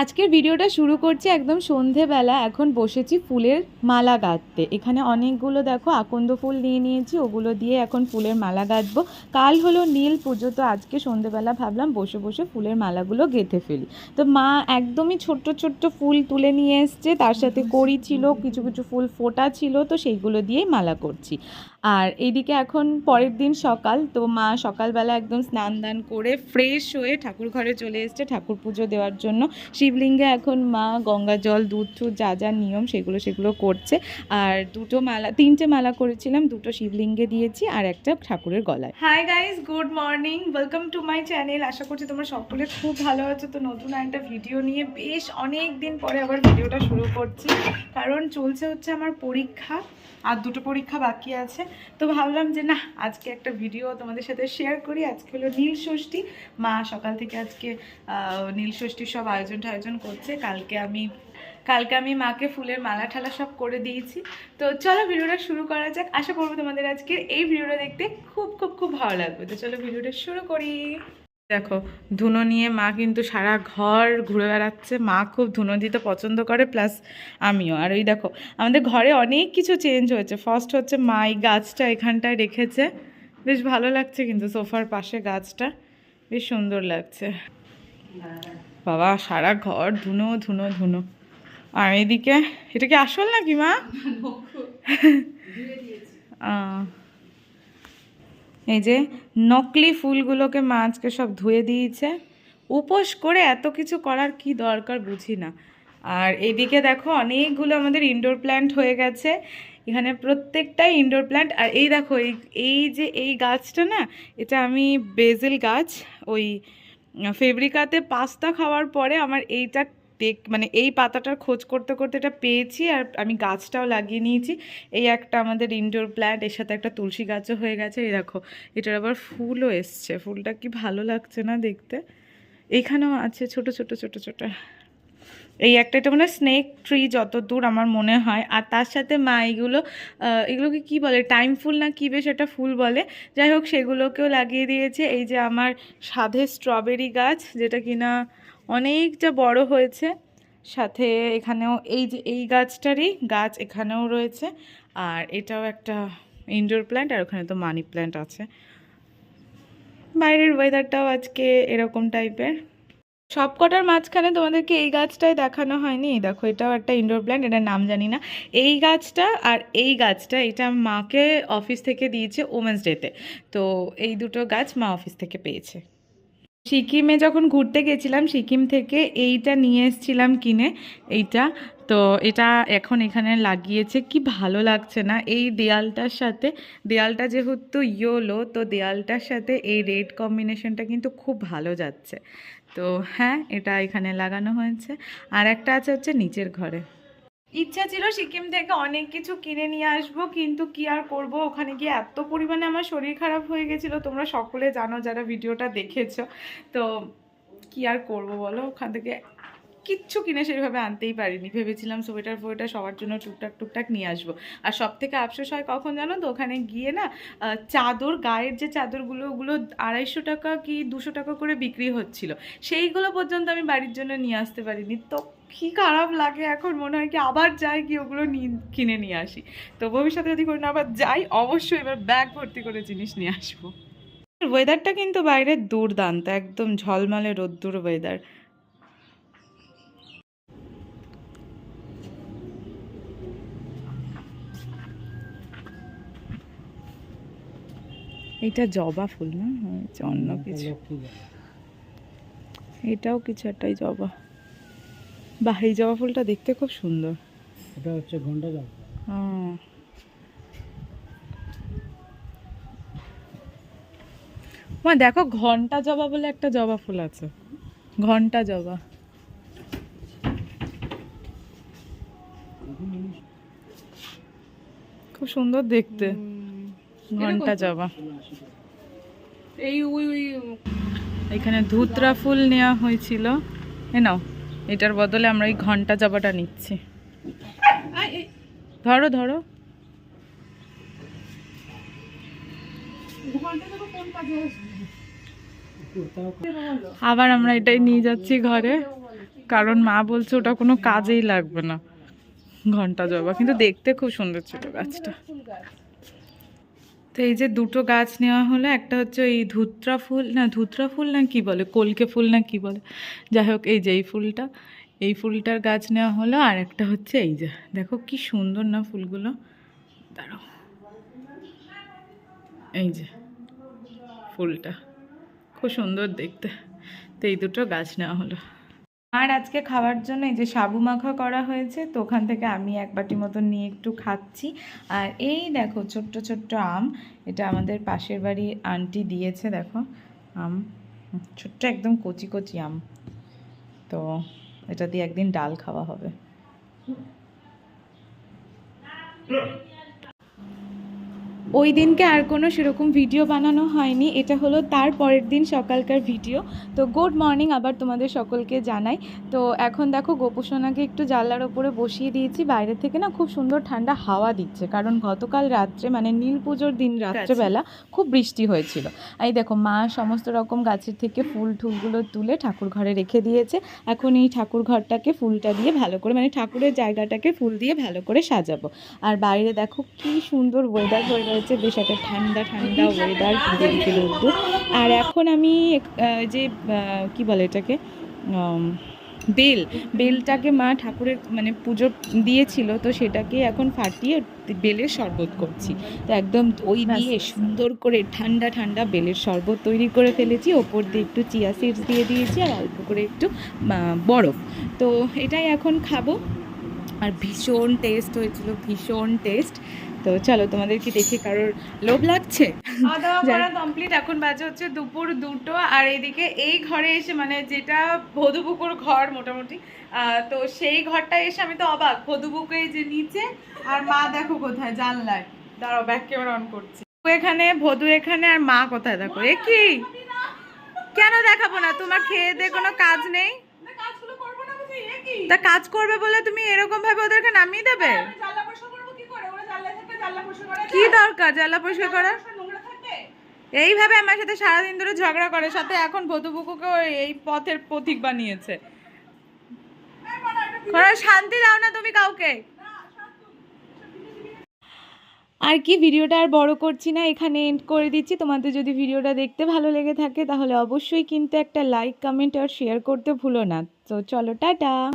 আজকের ভিডিওটা শুরু করছি একদম সন্ধেবেলা। এখন বসেছি ফুলের মালা গাঁথতে এখানে অনেকগুলো দেখো, আকন্দ ফুল নিয়ে নিয়েছি, ওগুলো দিয়ে এখন ফুলের মালা গাঁথবো কাল হলো নীল পুজো, তো আজকে সন্ধেবেলা ভাবলাম বসে বসে ফুলের মালাগুলো গেঁথে ফেলি। তো মা একদমই ছোট্ট ছোট্ট ফুল তুলে নিয়ে এসছে, তার সাথে কড়ি ছিল, কিছু কিছু ফুল ফোটা ছিল, তো সেইগুলো দিয়েই মালা করছি। আর এইদিকে এখন পরের দিন সকাল, তো মা সকালবেলা একদম স্নান দান করে ফ্রেশ হয়ে ঠাকুর ঘরে চলে এসছে ঠাকুর পুজো দেওয়ার জন্য। শিবলিঙ্গে এখন মা গঙ্গা জল, দুধ টুধ যা যা নিয়ম সেগুলো সেগুলো করছে। আর দুটো মালা, তিনটে মালা করেছিলাম, দুটো শিবলিঙ্গে দিয়েছি আর একটা ঠাকুরের গলায়। Hi guys good morning welcome to my channel আশা করছি তোমরা সকলে খুব ভালো আছো। তো নতুন একটা ভিডিও নিয়ে বেশ অনেক দিন পরে আবার ভিডিওটা শুরু করছি। কারণ চলছে হচ্ছে আমার পরীক্ষা, আর দুটো পরীক্ষা বাকি আছে। তো ভাবলাম যে না, আজকে একটা ভিডিও তোমাদের সাথে শেয়ার করি। আজকে হলো নীল ষষ্ঠী। মা সকাল থেকে আজকে নীল ষষ্ঠীর সব আয়োজন টায়োজন করছে। কালকে আমি কালকে আমি মাকে ফুলের মালা ঠালা সব করে দিয়েছি। তো চলো ভিডিওটা শুরু করা যাক। আশা করব তোমাদের আজকের এই ভিডিওটা দেখতে খুব খুব খুব ভালো লাগবে। তো চলো ভিডিওটা শুরু করি। দেখো ধুনো নিয়ে মা কিন্তু সারা ঘর ঘুরে বেড়াচ্ছে। মা খুব ধুনো দিতে পছন্দ করে প্লাস আমিও। আর ওই দেখো আমাদের ঘরে অনেক কিছু চেঞ্জ হয়েছে। ফার্স্ট হচ্ছে মা এই গাছটা এখানটায় রেখেছে। বেশ ভালো লাগছে কিন্তু সোফার পাশে গাছটা। বেশ সুন্দর লাগছে। বাবা সারা ঘর ধুনো ধুনো ধুনো। আর এদিকে এটা কি আসল নাকি মা? এই যে নকলি ফুলগুলোকে মা আজকে সব ধুয়ে দিয়েছে। উপোস করে এত কিছু করার কি দরকার বুঝি না। আর এদিকে দেখো অনেকগুলো আমাদের ইনডোর প্ল্যান্ট হয়ে গেছে। এখানে প্রত্যেকটাই ইনডোর প্ল্যান্ট আর এই দেখো, এই এই যে এই গাছটা না, এটা আমি বেজেল গাছ, ওই ফেব্রিকাতে পাস্তা খাওয়ার পরে আমার এইটা দেখ মানে এই পাতাটার খোঁজ করতে করতে এটা পেয়েছি আর আমি গাছটাও লাগিয়ে নিয়েছি। এই একটা আমাদের ইনডোর প্ল্যান্ট এর সাথে একটা তুলসী গাছও হয়ে গেছে। এই দেখো, এটার আবার ফুলও এসছে। ফুলটা কি ভালো লাগছে না দেখতে? এখানেও আছে ছোট ছোট ছোট ছোট। এই একটা এটা মানে স্নেক ট্রি যত দূর আমার মনে হয়। আর তার সাথে মা এগুলো এগুলোকে কি বলে? টাইম ফুল না কী বেশ একটা ফুল বলে। যাই হোক, সেগুলোকেও লাগিয়ে দিয়েছে। এই যে আমার সাধে স্ট্রবেরি গাছ, যেটা কিনা অনেকটা বড় হয়েছে। সাথে এখানেও এই যে, এই গাছটারই গাছ এখানেও রয়েছে। আর এটাও একটা ইনডোর প্ল্যান্ট আর ওখানে তো মানি প্ল্যান্ট আছে। বাইরের ওয়েদারটাও আজকে এরকম টাইপের সব কটার মাঝখানে তোমাদেরকে এই গাছটাই দেখানো হয়নি। দেখো, এটাও একটা ইনডোর প্ল্যান্ট এটার নাম জানি না। এই গাছটা আর এই গাছটা, এটা মাকে অফিস থেকে দিয়েছে ওমেন্স ডেতে তো এই দুটো গাছ মা অফিস থেকে পেয়েছে। সিকিমে যখন ঘুরতে গেছিলাম, সিকিম থেকে এইটা নিয়ে এসেছিলাম কিনে, এইটা। তো এটা এখন এখানে লাগিয়েছে। কি ভালো লাগছে না এই দেয়ালটার সাথে। দেয়ালটা যেহেতু ইয়োলো, তো দেয়ালটার সাথে এই রেড কম্বিনেশনটা কিন্তু খুব ভালো যাচ্ছে। তো হ্যাঁ এটা এখানে লাগানো হয়েছে। আর একটা আছে হচ্ছে নিচের ঘরে। ইচ্ছা ছিল সিকিম থেকে অনেক কিছু কিনে নিয়ে আসব, কিন্তু কি আর করব? ওখানে গিয়ে এত পরিমাণে আমার শরীর খারাপ হয়ে গেছিল, তোমরা সকলে জানো যারা ভিডিওটা দেখেছ। তো কি আর করব বলো? ওখান থেকে কিচ্ছু কিনে সেভাবে আনতেই পারিনি। ভেবেছিলাম সোয়েটার ফোয়েটার সবার জন্য টুকটাক টুকটাক নিয়ে আসব। আর সব থেকে আফসোস হয় কখন জানো তো? ওখানে গিয়ে না চাদর, গায়ের যে চাদরগুলো, ওগুলো আড়াইশো টাকা কি দুশো টাকা করে বিক্রি হচ্ছিল। সেইগুলো পর্যন্ত আমি বাড়ির জন্য নিয়ে আসতে পারিনি। তো কি খারাপ লাগে এখন, মনে হয় কি আবার যাই কি ওগুলো কিনে নিয়ে আসি। তো ভবিষ্যতে যদি কোনো আবার যাই, অবশ্যই এবার ব্যাগ ভর্তি করে জিনিস নিয়ে আসব। ওয়েদারটা কিন্তু বাইরে দুর্দান্ত, একদম ঝলমলে রোদ্দুর ওয়েদার এটা জবা ফুল না? হচ্ছে অন্য কিছু। এটাও কিছু একটাই জবা। বাহ এই জবা ফুলটা দেখতে খুব সুন্দর। এটা হচ্ছে ঘণ্টা জল হুম। মা দেখো ঘণ্টা জবা বলে একটা জবা ফুল আছে। ঘণ্টা জবা। খুব সুন্দর দেখতে। ঘণ্টা জবা। এই ওই ওই এখানে ধুতরা ফুল নেওয়া হয়েছিল। এ নাও এটার বদলে আমরা এই ঘণ্টা জবাটা নিচ্ছি। ধরো ধরো। আবার আমরা এটাই নিয়ে যাচ্ছি ঘরে। কারণ মা বলছে ওটা কোনো কাজেই লাগবে না। ঘণ্টা জবা কিন্তু দেখতে খুব সুন্দর ছিল গাছটা। তো এই যে দুটো গাছ নেওয়া হলো, একটা হচ্ছে এই ধুত্রা ফুল, না ধুত্রা ফুল না কি বলে, কলকে ফুল না কি বলে, যাই হোক এই যে এই ফুলটা, এই ফুলটার গাছ নেওয়া হলো, আর একটা হচ্ছে এই যে, দেখো কি সুন্দর না ফুলগুলো, দাঁড়াও, এই যে ফুলটা, খুব সুন্দর দেখতে, তো এই দুটো গাছ নেওয়া হলো। আর আজকে খাওয়ার জন্য এই যে সাবু মাখা করা হয়েছে, তো ওখান থেকে আমি এক বাটি মতন নিয়ে একটু খাচ্ছি। আর এই দেখো ছোট্ট ছোট্ট আম, এটা আমাদের পাশের বাড়ি আন্টি দিয়েছে, দেখো, আম, ছোট্ট একদম কচি কচি আম। তো এটা দিয়ে একদিন ডাল খাওয়া হবে। ওই দিনকে আর কোনো সেরকম ভিডিও বানানো হয়নি। এটা হলো তার পরের দিন সকালকার ভিডিও তো গুড মর্নিং আবার তোমাদের সকলকে জানাই। তো এখন দেখো গোপুসোনাকে একটু জানলার ওপরে বসিয়ে দিয়েছি। বাইরে থেকে না খুব সুন্দর ঠান্ডা হাওয়া দিচ্ছে। কারণ গতকাল রাত্রে মানে নীল পুজোর দিন রাত্রেবেলা খুব বৃষ্টি হয়েছিল। এই দেখো মা সমস্ত রকম গাছের থেকে ফুল টুলগুলো তুলে ঠাকুর ঘরে রেখে দিয়েছে। এখন এই ঠাকুর ঘরটাকে ফুলটা দিয়ে ভালো করে মানে ঠাকুরের জায়গাটাকে ফুল দিয়ে ভালো করে সাজাবো। আর বাইরে দেখো কি সুন্দর ওয়েদার হয়ে রয়েছে বেশ একটা ঠান্ডা ঠান্ডা ওয়েদার দিকে রোদ্দুর আর এখন আমি যে কি বলে এটাকে? বেল বেলটাকে মা ঠাকুরের মানে পুজো দিয়েছিল তো সেটাকে এখন ফাটিয়ে বেলের শরবত করছি। তো একদম ওই দিয়ে সুন্দর করে ঠান্ডা ঠান্ডা বেলের শরবত তৈরি করে ফেলেছি। ওপর দিয়ে একটু চিয়া সিডস দিয়ে দিয়েছি আর অল্প করে একটু বরফ। তো এটাই এখন খাব। আর ভীষণ টেস্ট হয়েছিল ভীষণ টেস্ট তো চলো তোমাদের কি দেখে কারোর লোভ লাগছে। কমপ্লিট এখন বাজে হচ্ছে দুপুর দুটো আর এদিকে এই ঘরে এসে মানে যেটা ভদুপুকুর ঘর মোটামুটি তো সেই ঘরটা এসে আমি তো অবাক ভদুপুকুর যে নিচে আর মা দেখো কোথায় জানলায়। দাঁড়াও ব্যাক ক্যামেরা অন করছি। এখানে ভদু এখানে আর মা কোথায়? দেখো এ কি? কেন দেখাবো না? তোমার খেয়ে দিয়ে কোনো কাজ নেই কাজগুলো করব না বুঝি এ কি তা কাজ করবে বলে তুমি এরকম ভাবে ওদেরকে নামিয়ে দেবে? করব কি দরকার জ্বালা পরিষ্কার করা নোংরা থাকবে? এইভাবে আমার সাথে সারাদিন ধরে ঝগড়া করে সাথে এখন বধুবুকুকে এই পথের পথিক বানিয়েছে। কোনো শান্তি দাও না তুমি কাউকে। আর কি ভিডিওটা আর বড় করছি না এখানে এন্ড করে দিচ্ছি। তোমাদের যদি ভিডিওটা দেখতে ভালো লেগে থাকে তাহলে অবশ্যই কিন্তু একটা লাইক কমেন্ট আর শেয়ার করতে ভুলো না। তো চলো টাটা।